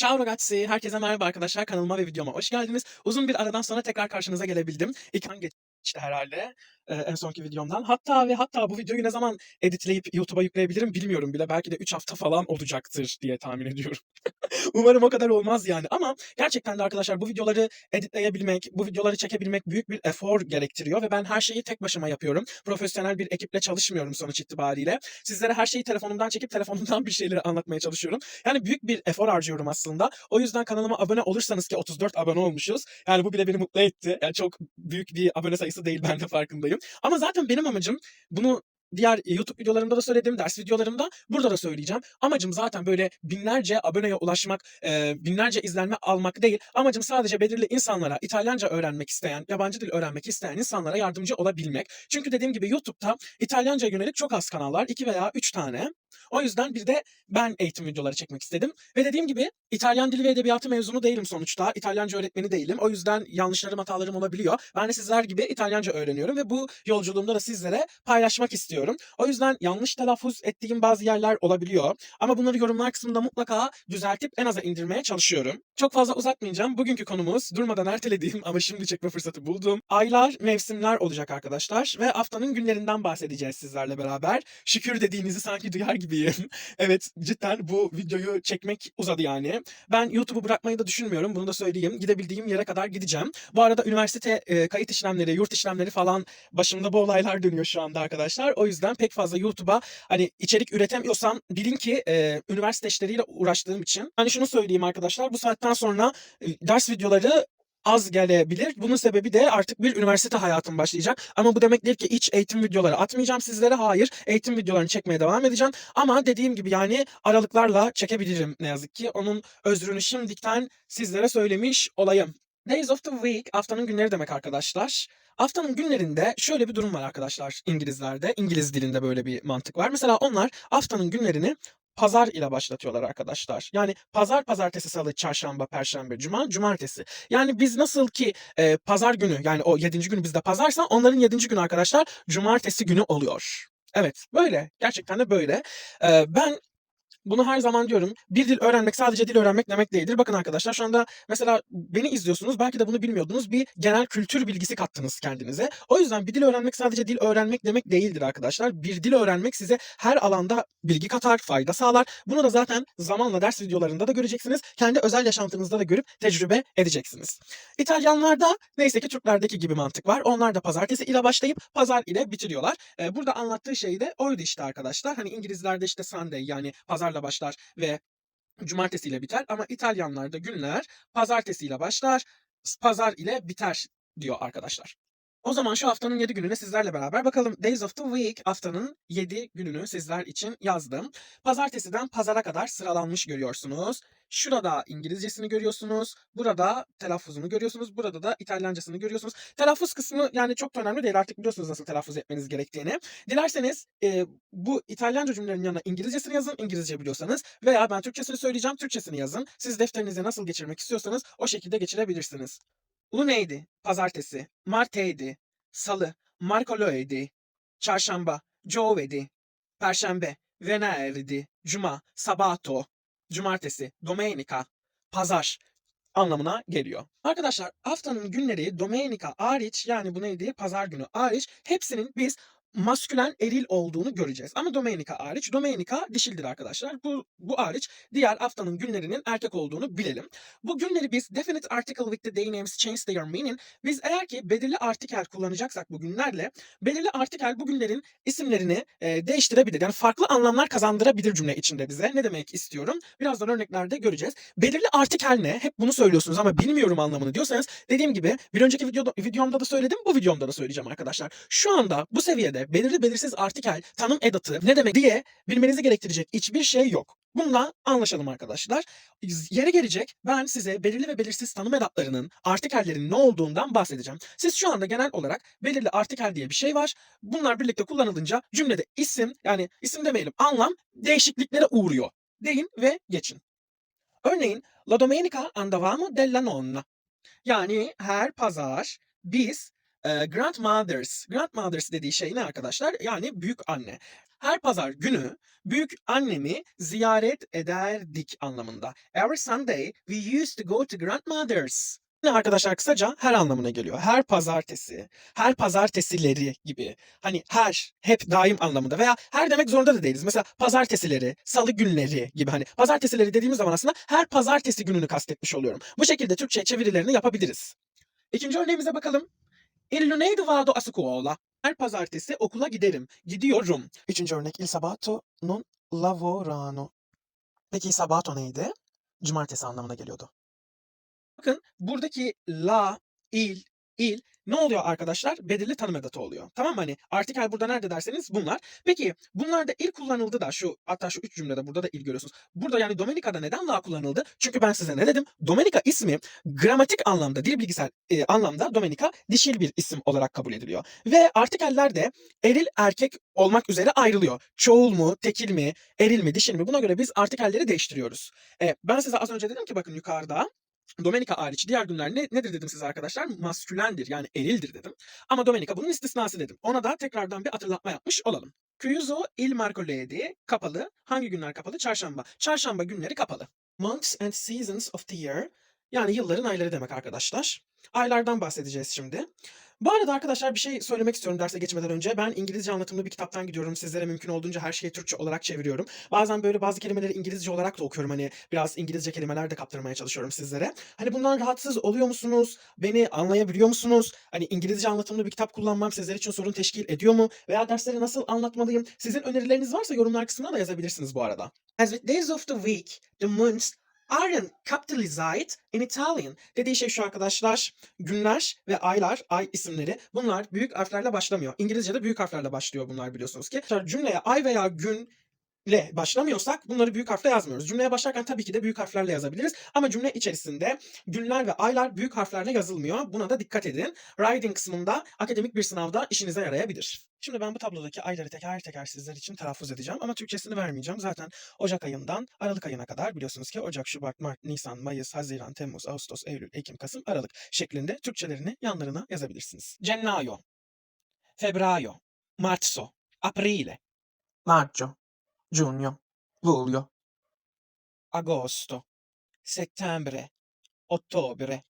Ciao ragazzi, herkese merhaba arkadaşlar. Kanalıma ve videoma hoş geldiniz. Uzun bir aradan sonra tekrar karşınıza gelebildim. İlk an geçti herhalde e, en sonki videomdan. Hatta ve hatta bu videoyu ne zaman editleyip YouTube'a yükleyebilirim bilmiyorum bile. Belki de 3 hafta falan olacaktır diye tahmin ediyorum. Umarım o kadar olmaz yani. Ama gerçekten de arkadaşlar bu videoları editleyebilmek, bu videoları çekebilmek büyük bir efor gerektiriyor ve ben her şeyi tek başıma yapıyorum. Profesyonel bir ekiple çalışmıyorum sonuç itibariyle. Sizlere her şeyi telefonumdan çekip telefonumdan bir şeyleri anlatmaya çalışıyorum. Yani büyük bir efor harcıyorum aslında. O yüzden kanalıma abone olursanız ki 34 abone olmuşuz. Yani bu bile beni mutlu etti. Yani çok büyük bir abone sayısı değil ben de farkındayım. Ama zaten benim amacım bunu diğer YouTube videolarımda da söyledim, ders videolarımda burada da söyleyeceğim. Amacım zaten böyle binlerce aboneye ulaşmak, e, binlerce izlenme almak değil. Amacım sadece belirli insanlara, İtalyanca öğrenmek isteyen, yabancı dil öğrenmek isteyen insanlara yardımcı olabilmek. Çünkü dediğim gibi YouTube'da İtalyanca yönelik çok az kanallar, iki veya üç tane. O yüzden bir de ben eğitim videoları çekmek istedim. Ve dediğim gibi İtalyan dili ve edebiyatı mezunu değilim sonuçta. İtalyanca öğretmeni değilim. O yüzden yanlışlarım, hatalarım olabiliyor. Ben de sizler gibi İtalyanca öğreniyorum ve bu yolculuğumda da sizlere paylaşmak istiyorum. O yüzden yanlış telaffuz ettiğim bazı yerler olabiliyor. Ama bunları yorumlar kısmında mutlaka düzeltip en aza indirmeye çalışıyorum. Çok fazla uzatmayacağım. Bugünkü konumuz durmadan ertelediğim ama şimdi çekme fırsatı buldum. Aylar, mevsimler olacak arkadaşlar ve haftanın günlerinden bahsedeceğiz sizlerle beraber. Şükür dediğinizi sanki duyar gibiyim. evet cidden bu videoyu çekmek uzadı yani. Ben YouTube'u bırakmayı da düşünmüyorum. Bunu da söyleyeyim. Gidebildiğim yere kadar gideceğim. Bu arada üniversite e, kayıt işlemleri, yurt işlemleri falan başımda bu olaylar dönüyor şu anda arkadaşlar. O yüzden pek fazla YouTube'a hani içerik üretemiyorsam bilin ki e, üniversite işleriyle uğraştığım için. Hani şunu söyleyeyim arkadaşlar. Bu saatten sonra e, ders videoları az gelebilir. Bunun sebebi de artık bir üniversite hayatım başlayacak. Ama bu demek değil ki hiç eğitim videoları atmayacağım sizlere. Hayır. Eğitim videolarını çekmeye devam edeceğim. Ama dediğim gibi yani aralıklarla çekebilirim ne yazık ki. Onun özrünü şimdikten sizlere söylemiş olayım. Days of the week haftanın günleri demek arkadaşlar. Haftanın günlerinde şöyle bir durum var arkadaşlar İngilizlerde. İngiliz dilinde böyle bir mantık var. Mesela onlar haftanın günlerini pazar ile başlatıyorlar arkadaşlar. Yani pazar, pazartesi, salı, çarşamba, perşembe, cuma, cumartesi. Yani biz nasıl ki e, pazar günü yani o yedinci günü bizde pazarsa onların yedinci günü arkadaşlar cumartesi günü oluyor. Evet böyle. Gerçekten de böyle. Ee, ben bunu her zaman diyorum. Bir dil öğrenmek sadece dil öğrenmek demek değildir. Bakın arkadaşlar şu anda mesela beni izliyorsunuz. Belki de bunu bilmiyordunuz. Bir genel kültür bilgisi kattınız kendinize. O yüzden bir dil öğrenmek sadece dil öğrenmek demek değildir arkadaşlar. Bir dil öğrenmek size her alanda bilgi katar, fayda sağlar. Bunu da zaten zamanla ders videolarında da göreceksiniz. Kendi özel yaşantınızda da görüp tecrübe edeceksiniz. İtalyanlarda neyse ki Türklerdeki gibi mantık var. Onlar da pazartesi ile başlayıp pazar ile bitiriyorlar. Ee, burada anlattığı şey de oydu işte arkadaşlar. Hani İngilizlerde işte Sunday yani pazarla başlar ve cumartesiyle biter ama İtalyanlarda günler pazartesiyle başlar, pazar ile biter diyor arkadaşlar. O zaman şu haftanın 7 gününe sizlerle beraber bakalım. Days of the Week haftanın 7 gününü sizler için yazdım. Pazartesiden pazara kadar sıralanmış görüyorsunuz. Şurada İngilizcesini görüyorsunuz. Burada telaffuzunu görüyorsunuz. Burada da İtalyancasını görüyorsunuz. Telaffuz kısmı yani çok da önemli değil. Artık biliyorsunuz nasıl telaffuz etmeniz gerektiğini. Dilerseniz e, bu İtalyanca cümlelerin yanına İngilizcesini yazın. İngilizce biliyorsanız. Veya ben Türkçesini söyleyeceğim. Türkçesini yazın. Siz defterinize nasıl geçirmek istiyorsanız o şekilde geçirebilirsiniz. Luneydi, pazartesi, marteydi, salı, martedì, çarşamba, giovedì, perşembe, venerdì, cuma, sabato, cumartesi, domenica, pazar anlamına geliyor. Arkadaşlar haftanın günleri domenica hariç yani bu neydi? Pazar günü hariç hepsinin biz maskülen eril olduğunu göreceğiz. Ama Domenica hariç. Domenica dişildir arkadaşlar. Bu, bu hariç diğer haftanın günlerinin erkek olduğunu bilelim. Bu günleri biz definite article with the day names change their meaning. Biz eğer ki belirli artikel kullanacaksak bu günlerle belirli artikel bu günlerin isimlerini e, değiştirebilir. Yani farklı anlamlar kazandırabilir cümle içinde bize. Ne demek istiyorum? Birazdan örneklerde göreceğiz. Belirli artikel ne? Hep bunu söylüyorsunuz ama bilmiyorum anlamını diyorsanız dediğim gibi bir önceki videoda, videomda da söyledim. Bu videomda da söyleyeceğim arkadaşlar. Şu anda bu seviyede belirli belirsiz artikel, tanım edatı ne demek diye bilmenizi gerektirecek hiçbir şey yok. Bununla anlaşalım arkadaşlar. Yere gelecek ben size belirli ve belirsiz tanım edatlarının, artikellerin ne olduğundan bahsedeceğim. Siz şu anda genel olarak belirli artikel diye bir şey var. Bunlar birlikte kullanılınca cümlede isim yani isim demeyelim anlam değişikliklere uğruyor. Deyin ve geçin. Örneğin La domenica andavamo della nonna. Yani her pazar biz Grandmothers. Grandmothers dediği şey ne arkadaşlar? Yani büyük anne. Her pazar günü büyük annemi ziyaret ederdik anlamında. Every Sunday we used to go to grandmother's. Ne arkadaşlar kısaca her anlamına geliyor. Her pazartesi, her pazartesileri gibi. Hani her, hep, daim anlamında veya her demek zorunda da değiliz. Mesela pazartesileri, salı günleri gibi hani pazartesileri dediğimiz zaman aslında her pazartesi gününü kastetmiş oluyorum. Bu şekilde Türkçe çevirilerini yapabiliriz. İkinci örneğimize bakalım. Il lunedì vado a scuola. Her pazartesi okula giderim. Gidiyorum. Üçüncü örnek. Il sabato non lavorano. Peki sabato neydi? Cumartesi anlamına geliyordu. Bakın buradaki la, il, il ne oluyor arkadaşlar? Belirli tanım edatı oluyor. Tamam mı? Hani artikel burada nerede derseniz bunlar. Peki bunlarda il kullanıldı da şu hatta şu üç cümlede burada da il görüyorsunuz. Burada yani Domenica'da neden la kullanıldı? Çünkü ben size ne dedim? Domenica ismi gramatik anlamda, dil bilgisayar e, anlamda Domenica dişil bir isim olarak kabul ediliyor. Ve artikeller de eril erkek olmak üzere ayrılıyor. Çoğul mu, tekil mi, eril mi, dişil mi? Buna göre biz artikelleri değiştiriyoruz. E, ben size az önce dedim ki bakın yukarıda Domenica hariç diğer günler ne, nedir dedim size arkadaşlar? Maskülendir yani erildir dedim. Ama Domenica bunun istisnası dedim. Ona da tekrardan bir hatırlatma yapmış olalım. Chiuso il mercoledì kapalı. Hangi günler kapalı? Çarşamba. Çarşamba günleri kapalı. Months and seasons of the year yani yılların ayları demek arkadaşlar. Aylardan bahsedeceğiz şimdi. Bu arada arkadaşlar bir şey söylemek istiyorum derse geçmeden önce. Ben İngilizce anlatımlı bir kitaptan gidiyorum. Sizlere mümkün olduğunca her şeyi Türkçe olarak çeviriyorum. Bazen böyle bazı kelimeleri İngilizce olarak da okuyorum. Hani biraz İngilizce kelimeler de kaptırmaya çalışıyorum sizlere. Hani bundan rahatsız oluyor musunuz? Beni anlayabiliyor musunuz? Hani İngilizce anlatımlı bir kitap kullanmam sizler için sorun teşkil ediyor mu? Veya dersleri nasıl anlatmalıyım? Sizin önerileriniz varsa yorumlar kısmına da yazabilirsiniz bu arada. As with days of the week, the months aren't capitalized in Italian. Dediği şey şu arkadaşlar. Günler ve aylar, ay isimleri bunlar büyük harflerle başlamıyor. İngilizce'de büyük harflerle başlıyor bunlar biliyorsunuz ki. Cümleye ay veya gün ile başlamıyorsak bunları büyük harfle yazmıyoruz. Cümleye başlarken tabii ki de büyük harflerle yazabiliriz. Ama cümle içerisinde günler ve aylar büyük harflerle yazılmıyor. Buna da dikkat edin. Writing kısmında akademik bir sınavda işinize yarayabilir. Şimdi ben bu tablodaki ayları teker teker sizler için telaffuz edeceğim ama Türkçesini vermeyeceğim. Zaten Ocak ayından Aralık ayına kadar biliyorsunuz ki Ocak, Şubat, Mart, Nisan, Mayıs, Haziran, Temmuz, Ağustos, Eylül, Ekim, Kasım, Aralık şeklinde Türkçelerini yanlarına yazabilirsiniz. Gennaio, Febbraio, Marzo, Aprile, Maggio, Giugno, Luglio, Agosto, Settembre, Ottobre,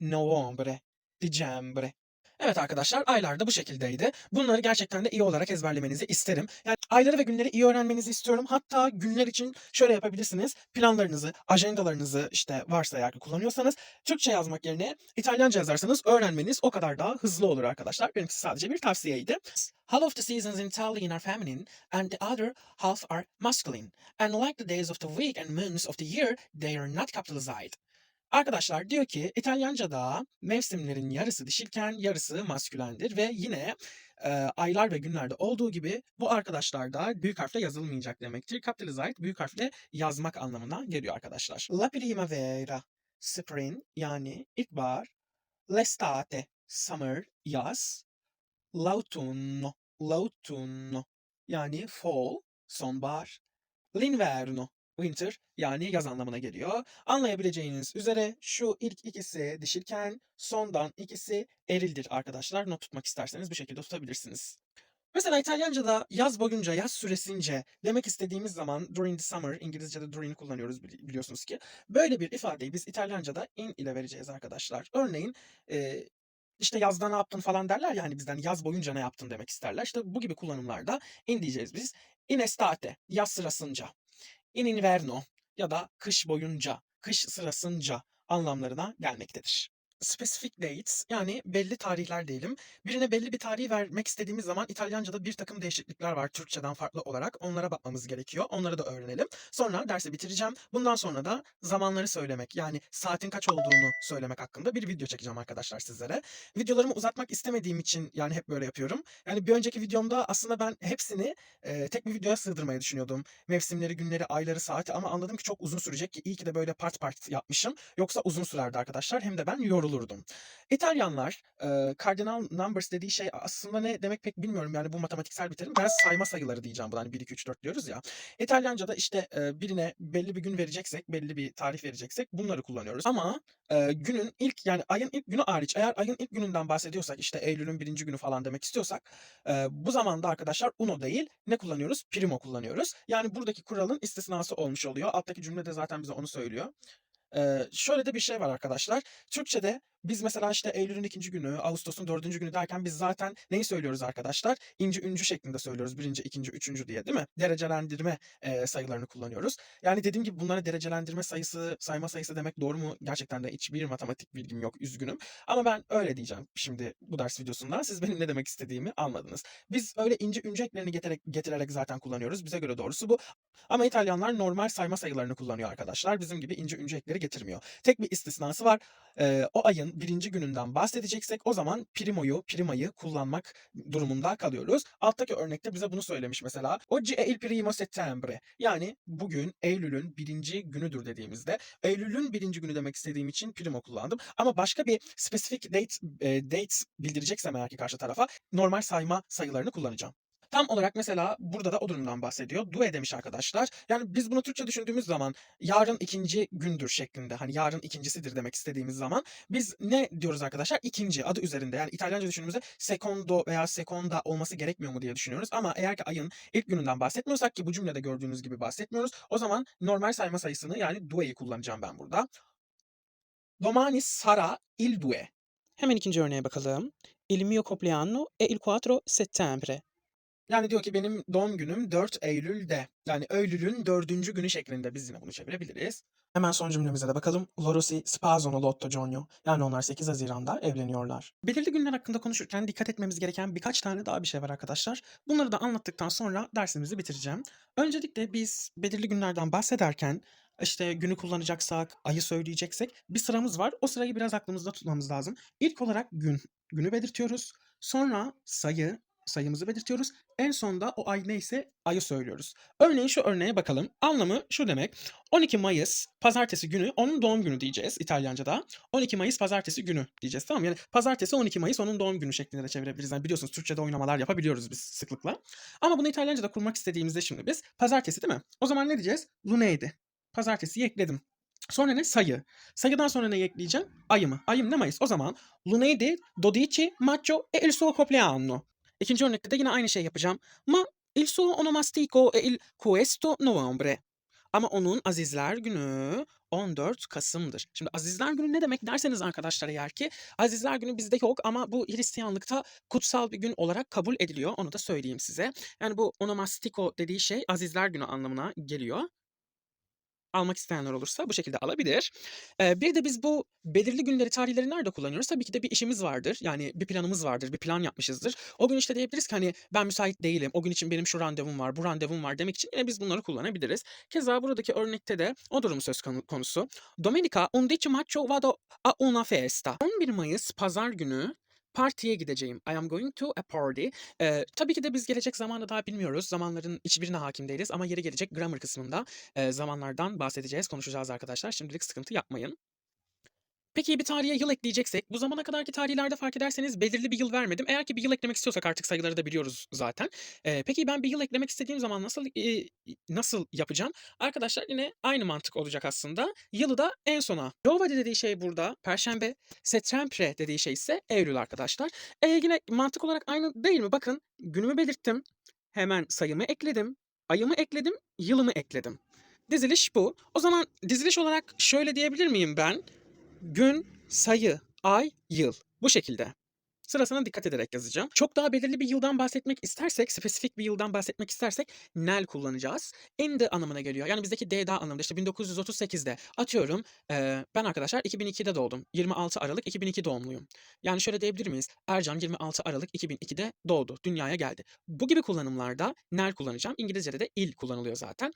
Novembre, Dicembre. Evet arkadaşlar aylar da bu şekildeydi. Bunları gerçekten de iyi olarak ezberlemenizi isterim. Yani ayları ve günleri iyi öğrenmenizi istiyorum. Hatta günler için şöyle yapabilirsiniz. Planlarınızı, ajandalarınızı işte varsa eğer kullanıyorsanız Türkçe yazmak yerine İtalyanca yazarsanız öğrenmeniz o kadar daha hızlı olur arkadaşlar. Benimki sadece bir tavsiyeydi. Half of the seasons in Italian are feminine and the other half are masculine. And like the days of the week and months of the year, they are not capitalized. Arkadaşlar diyor ki İtalyanca'da mevsimlerin yarısı dişilken yarısı maskülendir ve yine e, aylar ve günlerde olduğu gibi bu arkadaşlar da büyük harfle yazılmayacak demektir. Capitalized büyük harfle yazmak anlamına geliyor arkadaşlar. La primavera, spring yani ilkbahar. L'estate, summer, yaz. L'autunno, l'autunno yani fall, sonbahar. L'inverno, winter yani yaz anlamına geliyor. Anlayabileceğiniz üzere şu ilk ikisi dişilken sondan ikisi erildir arkadaşlar. Not tutmak isterseniz bu şekilde tutabilirsiniz. Mesela İtalyanca'da yaz boyunca, yaz süresince demek istediğimiz zaman during the summer, İngilizce'de during'i kullanıyoruz bili- biliyorsunuz ki. Böyle bir ifadeyi biz İtalyanca'da in ile vereceğiz arkadaşlar. Örneğin e, işte yazda ne yaptın falan derler ya hani bizden yaz boyunca ne yaptın demek isterler. İşte bu gibi kullanımlarda in diyeceğiz biz. In estate, yaz sırasınca. In inverno ya da kış boyunca, kış sırasınca anlamlarına gelmektedir. Specific dates yani belli tarihler diyelim. Birine belli bir tarihi vermek istediğimiz zaman İtalyanca'da bir takım değişiklikler var Türkçeden farklı olarak. Onlara bakmamız gerekiyor. Onları da öğrenelim. Sonra dersi bitireceğim. Bundan sonra da zamanları söylemek yani saatin kaç olduğunu söylemek hakkında bir video çekeceğim arkadaşlar sizlere. Videolarımı uzatmak istemediğim için yani hep böyle yapıyorum. Yani bir önceki videomda aslında ben hepsini e, tek bir videoya sığdırmayı düşünüyordum. Mevsimleri, günleri, ayları, saati ama anladım ki çok uzun sürecek ki iyi ki de böyle part part yapmışım. Yoksa uzun sürerdi arkadaşlar. Hem de ben yorulurdum. Bulurdum. İtalyanlar eee, cardinal numbers dediği şey aslında ne demek pek bilmiyorum. Yani bu matematiksel bir terim. Ben sayma sayıları diyeceğim buna. Hani 1, 2, 3, 4 diyoruz ya. İtalyanca'da işte eee, birine belli bir gün vereceksek, belli bir tarih vereceksek bunları kullanıyoruz. Ama eee, günün ilk yani ayın ilk günü hariç eğer ayın ilk gününden bahsediyorsak işte Eylül'ün birinci günü falan demek istiyorsak eee, bu zamanda arkadaşlar uno değil ne kullanıyoruz? Primo kullanıyoruz. Yani buradaki kuralın istisnası olmuş oluyor. Alttaki cümlede zaten bize onu söylüyor. Şöyle de bir şey var arkadaşlar. Türkçede biz mesela işte Eylül'ün ikinci günü, Ağustos'un dördüncü günü derken biz zaten neyi söylüyoruz arkadaşlar? İnci üncü şeklinde söylüyoruz. Birinci, ikinci, üçüncü diye değil mi? Derecelendirme eee, sayılarını kullanıyoruz. Yani dediğim gibi bunlara derecelendirme sayısı, sayma sayısı demek doğru mu? Gerçekten de hiçbir matematik bilgim yok. Üzgünüm. Ama ben öyle diyeceğim şimdi bu ders videosunda. Siz benim ne demek istediğimi anladınız. Biz öyle ince üncü eklerini getirerek, getirerek zaten kullanıyoruz. Bize göre doğrusu bu. Ama İtalyanlar normal sayma sayılarını kullanıyor arkadaşlar. Bizim gibi ince üncü ekleri getirmiyor. Tek bir istisnası var. Eee, o ayın birinci gününden bahsedeceksek o zaman primoyu, primayı kullanmak durumunda kalıyoruz. Alttaki örnekte bize bunu söylemiş mesela. Oggi è il primo settembre. Yani bugün Eylül'ün birinci günüdür dediğimizde Eylül'ün birinci günü demek istediğim için primo kullandım. Ama başka bir specific date, eee, date bildireceksem eğer ki karşı tarafa normal sayma sayılarını kullanacağım. Tam olarak mesela burada da o durumdan bahsediyor. Due demiş arkadaşlar. Yani biz bunu Türkçe düşündüğümüz zaman yarın ikinci gündür şeklinde hani yarın ikincisidir demek istediğimiz zaman biz ne diyoruz arkadaşlar? İkinci adı üzerinde yani İtalyanca düşündüğümüzde secondo veya seconda olması gerekmiyor mu diye düşünüyoruz. Ama eğer ki ayın ilk gününden bahsetmiyorsak ki bu cümlede gördüğünüz gibi bahsetmiyoruz. O zaman normal sayma sayısını yani due'yi kullanacağım ben burada. Domani sarà il due. Hemen ikinci örneğe bakalım. Il mio compleanno è il 4 settembre. Yani diyor ki benim doğum günüm 4 Eylül'de. Yani Eylül'ün dördüncü günü şeklinde biz yine bunu çevirebiliriz. Hemen son cümlemize de bakalım. Loro si sposano l'8 giugno. Yani onlar 8 Haziran'da evleniyorlar. Belirli günler hakkında konuşurken dikkat etmemiz gereken birkaç tane daha bir şey var arkadaşlar. Bunları da anlattıktan sonra dersimizi bitireceğim. Öncelikle biz belirli günlerden bahsederken işte günü kullanacaksak, ayı söyleyeceksek bir sıramız var. O sırayı biraz aklımızda tutmamız lazım. İlk olarak gün, günü belirtiyoruz. Sonra sayı, sayımızı belirtiyoruz. En sonda o ay neyse ayı söylüyoruz. Örneğin şu örneğe bakalım. Anlamı şu demek. 12 Mayıs pazartesi günü onun doğum günü diyeceğiz İtalyanca'da. 12 Mayıs pazartesi günü diyeceğiz tamam mı? Yani pazartesi 12 Mayıs onun doğum günü şeklinde de çevirebiliriz. Yani biliyorsunuz Türkçe'de oynamalar yapabiliyoruz biz sıklıkla. Ama bunu İtalyanca'da kurmak istediğimizde şimdi biz pazartesi değil mi? O zaman ne diyeceğiz? Lunedì. Pazartesiyi ekledim. Sonra ne? Sayı. Sayıdan sonra ne ekleyeceğim? Ayımı. Ayım ne Mayıs? O zaman lunedì 12 maggio è il suo compleanno. İkinci örnekte de yine aynı şey yapacağım. Ma il suo onomastico è il questo novembre. Ama onun azizler günü 14 Kasım'dır. Şimdi azizler günü ne demek derseniz arkadaşlar eğer ki azizler günü bizde yok ama bu Hristiyanlıkta kutsal bir gün olarak kabul ediliyor. Onu da söyleyeyim size. Yani bu onomastiko dediği şey azizler günü anlamına geliyor almak isteyenler olursa bu şekilde alabilir. Eee, bir de biz bu belirli günleri, tarihleri nerede kullanıyoruz? Tabii ki de bir işimiz vardır. Yani bir planımız vardır, bir plan yapmışızdır. O gün işte diyebiliriz ki hani ben müsait değilim. O gün için benim şu randevum var, bu randevum var demek için yine biz bunları kullanabiliriz. Keza buradaki örnekte de o durum söz konu- konusu. Domenica 11 maggio vado a una festa. 11 Mayıs pazar günü partiye gideceğim. I am going to a party. Eee, tabii ki de biz gelecek zamanı daha bilmiyoruz. Zamanların hiçbirine hakim değiliz ama yeri gelecek grammar kısmında eee, zamanlardan bahsedeceğiz, konuşacağız arkadaşlar. Şimdilik sıkıntı yapmayın. Peki bir tarihe yıl ekleyeceksek, bu zamana kadarki tarihlerde fark ederseniz belirli bir yıl vermedim. Eğer ki bir yıl eklemek istiyorsak artık sayıları da biliyoruz zaten. Eee, peki ben bir yıl eklemek istediğim zaman nasıl eee, nasıl yapacağım? Arkadaşlar yine aynı mantık olacak aslında. Yılı da en sona. Giovanni dediği şey burada Perşembe, Settembre dediği şey ise Eylül arkadaşlar. E, yine mantık olarak aynı değil mi? Bakın günümü belirttim. Hemen sayımı ekledim. Ayımı ekledim. Yılımı ekledim. Diziliş bu. O zaman diziliş olarak şöyle diyebilir miyim ben? Gün, sayı, ay, yıl. Bu şekilde. Sırasına dikkat ederek yazacağım. Çok daha belirli bir yıldan bahsetmek istersek, spesifik bir yıldan bahsetmek istersek nel kullanacağız. In the anlamına geliyor. Yani bizdeki D daha anlamında. İşte 1938'de atıyorum eee, ben arkadaşlar 2002'de doğdum. 26 Aralık 2002 doğumluyum. Yani şöyle diyebilir miyiz? Ercan 26 Aralık 2002'de doğdu. Dünyaya geldi. Bu gibi kullanımlarda nel kullanacağım. İngilizce'de de il kullanılıyor zaten.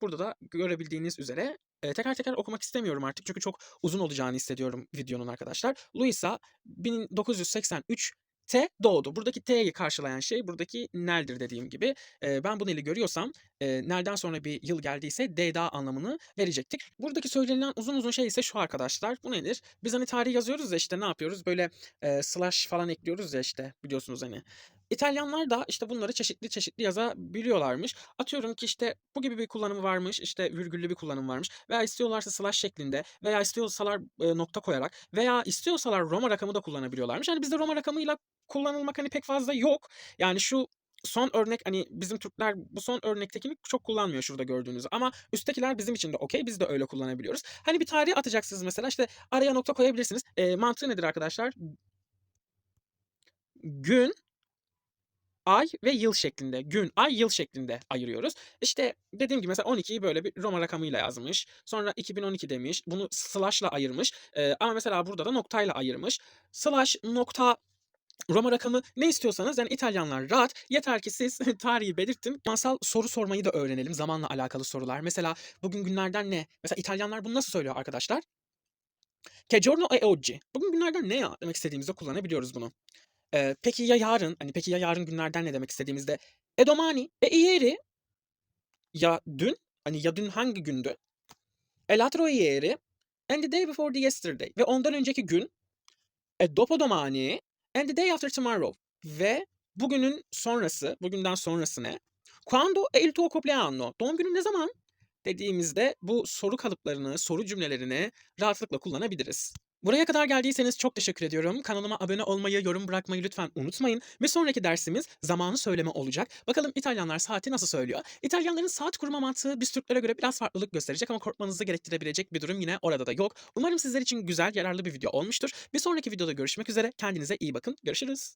Burada da görebildiğiniz üzere e, teker teker okumak istemiyorum artık çünkü çok uzun olacağını hissediyorum videonun arkadaşlar. Louisa 1983'te doğdu. Buradaki T'yi karşılayan şey buradaki neldir dediğim gibi. E, ben bu neli görüyorsam eee, nereden sonra bir yıl geldiyse DDA anlamını verecektik. Buradaki söylenilen uzun uzun şey ise şu arkadaşlar. Bu nedir? Biz hani tarih yazıyoruz ya işte ne yapıyoruz? Böyle eee, slash falan ekliyoruz ya işte biliyorsunuz hani. İtalyanlar da işte bunları çeşitli çeşitli yazabiliyorlarmış. Atıyorum ki işte bu gibi bir kullanımı varmış, işte virgüllü bir kullanım varmış veya istiyorlarsa slash şeklinde veya istiyorsalar e, nokta koyarak veya istiyorsalar Roma rakamı da kullanabiliyorlarmış. Hani bizde Roma rakamıyla kullanılmak hani pek fazla yok. Yani şu son örnek hani bizim Türkler bu son örnektekini çok kullanmıyor şurada gördüğünüz ama üsttekiler bizim için de okey biz de öyle kullanabiliyoruz. Hani bir tarih atacaksınız mesela işte araya nokta koyabilirsiniz. E, mantığı nedir arkadaşlar? Gün, ay ve yıl şeklinde, gün, ay, yıl şeklinde ayırıyoruz. İşte dediğim gibi mesela 12'yi böyle bir Roma rakamıyla yazmış. Sonra 2012 demiş. Bunu slash'la ayırmış. Eee, ama mesela burada da noktayla ayırmış. Slash, nokta, Roma rakamı ne istiyorsanız yani İtalyanlar rahat. Yeter ki siz tarihi belirtin. Masal soru sormayı da öğrenelim. Zamanla alakalı sorular. Mesela bugün günlerden ne? Mesela İtalyanlar bunu nasıl söylüyor arkadaşlar? Che giorno è oggi? Bugün günlerden ne ya? Demek istediğimizde kullanabiliyoruz bunu. Eee, peki ya yarın? Hani peki ya yarın günlerden ne demek istediğimizde? E domani, e ieri? Ya dün? Hani ya dün hangi gündü? E l'altro ieri? And the day before the yesterday. Ve ondan önceki gün? E dopodomani? And the day after tomorrow. Ve bugünün sonrası, bugünden sonrası ne? Quando è il tuo compleanno? Doğum günün ne zaman? Dediğimizde bu soru kalıplarını, soru cümlelerini rahatlıkla kullanabiliriz. Buraya kadar geldiyseniz çok teşekkür ediyorum. Kanalıma abone olmayı, yorum bırakmayı lütfen unutmayın. Bir sonraki dersimiz zamanı söyleme olacak. Bakalım İtalyanlar saati nasıl söylüyor? İtalyanların saat kurma mantığı biz Türklere göre biraz farklılık gösterecek ama korkmanızı gerektirebilecek bir durum yine orada da yok. Umarım sizler için güzel, yararlı bir video olmuştur. Bir sonraki videoda görüşmek üzere. Kendinize iyi bakın. Görüşürüz.